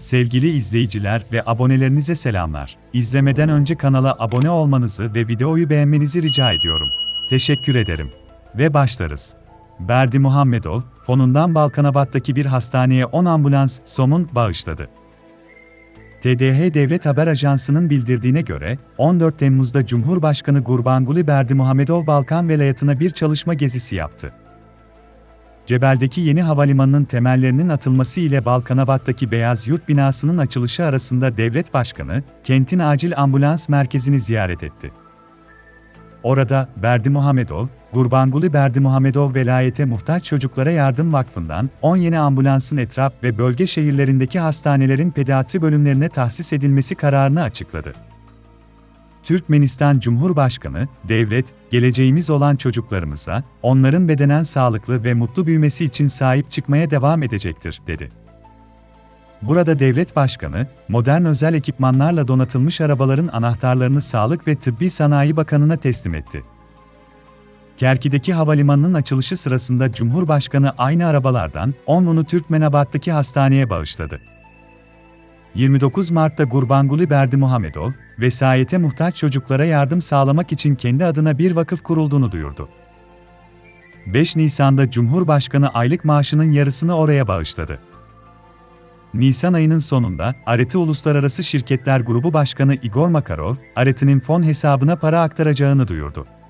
Sevgili izleyiciler ve abonelerinize selamlar. İzlemeden önce kanala abone olmanızı ve videoyu beğenmenizi rica ediyorum. Teşekkür ederim. Ve başlarız. Berdi Muhammedov, fonundan Balkanabat'taki bir hastaneye 10 ambulans somun bağışladı. TDH Devlet Haber Ajansı'nın bildirdiğine göre, 14 Temmuz'da Cumhurbaşkanı Gurbanguly Berdimuhamedov Balkan velayetine bir çalışma gezisi yaptı. Cebel'deki yeni havalimanının temellerinin atılması ile Balkanabat'taki Beyaz Yurt binasının açılışı arasında devlet başkanı, kentin acil ambulans merkezini ziyaret etti. Orada Berdimuhamedov, Gurbanguly Berdimuhamedov Velayete Muhtaç Çocuklara Yardım Vakfı'ndan 10 yeni ambulansın etraf ve bölge şehirlerindeki hastanelerin pediatri bölümlerine tahsis edilmesi kararını açıkladı. Türkmenistan Cumhurbaşkanı, devlet, geleceğimiz olan çocuklarımıza, onların bedenen sağlıklı ve mutlu büyümesi için sahip çıkmaya devam edecektir, dedi. Burada devlet başkanı, modern özel ekipmanlarla donatılmış arabaların anahtarlarını Sağlık ve Tıbbi Sanayi Bakanı'na teslim etti. Kerki'deki havalimanının açılışı sırasında Cumhurbaşkanı aynı arabalardan 10'unu Türkmenabat'taki hastaneye bağışladı. 29 Mart'ta Gurbanguly Berdimuhamedov, vesayete muhtaç çocuklara yardım sağlamak için kendi adına bir vakıf kurulduğunu duyurdu. 5 Nisan'da Cumhurbaşkanı aylık maaşının yarısını oraya bağışladı. Nisan ayının sonunda, Areti Uluslararası Şirketler Grubu Başkanı Igor Makarov, Areti'nin fon hesabına para aktaracağını duyurdu.